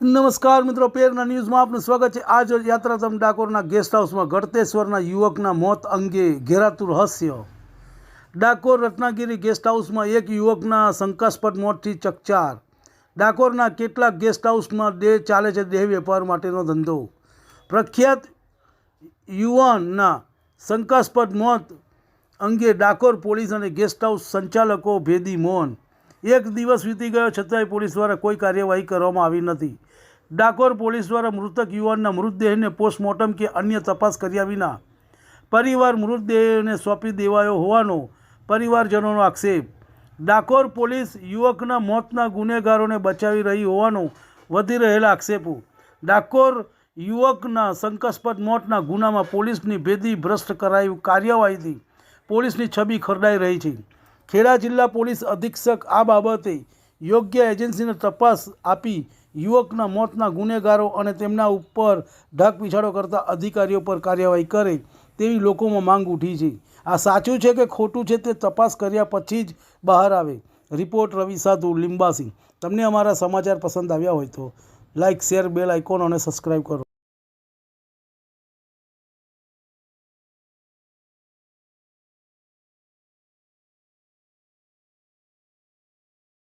નમસ્કાર મિત્રો, પેરના ન્યૂઝમાં આપનું સ્વાગત છે. આજ યાત્રાધામ ડાકોરના ગેસ્ટ હાઉસમાં ગળતેશ્વરના યુવકના મોત અંગે ઘેરાતું રહસ્ય. ડાકોર રત્નાગીરી ગેસ્ટ હાઉસમાં એક યુવકના શંકાસ્પદ મોતથી ચકચાર. ડાકોરના કેટલાક ગેસ્ટ હાઉસમાં દેહ ચાલે છે દેહ વેપાર માટેનો ધંધો. પ્રખ્યાત યુવાનના શંકાસ્પદ મોત અંગે ડાકોર પોલીસ અને ગેસ્ટ હાઉસ સંચાલકો ભેદી મૌન. એક દિવસ વીતી ગયો, છતાંય પોલીસ દ્વારા કોઈ કાર્યવાહી કરવામાં આવી નથી. ડાકોર પોલીસ દ્વારા મૃતક યુવાનના મૃતદેહને પોસ્ટમોર્ટમ કે અન્ય તપાસ કર્યા વિના પરિવાર મૃતદેહને સોંપી દેવાયો હોવાનો પરિવારજનોનો આક્ષેપ. ડાકોર પોલીસ યુવકના મોતના ગુનેગારોને બચાવી રહી હોવાનો વધી રહેલા આક્ષેપો. ડાકોર યુવકના શંકાસ્પદ મોતના ગુનામાં પોલીસની ભેદી ભ્રષ્ટ કરાઈ કાર્યવાહીથી પોલીસની છબી ખરડાઈ રહી છે. ખેડા જિલ્લા પોલીસ અધિક્ષક આ બાબતે યોગ્ય એજન્સીને તપાસ આપી યુવકના મોતના ગુનેગારો અને તેમના ઉપર ઢાક પીછાડો કરતા અધિકારીઓ પર કાર્યવાહી કરે તેવી લોકોમાં માંગ ઉઠી છે. આ સાચું છે કે ખોટું છે તે તપાસ કર્યા પછી જ બહાર આવે? રિપોર્ટ રવિ સાધુ, લિંબાસિંહ. તમને અમારા સમાચાર પસંદ આવ્યા હોય તો લાઇક શેર, બેલ આઇકોન અને સબસ્ક્રાઈબ કરો.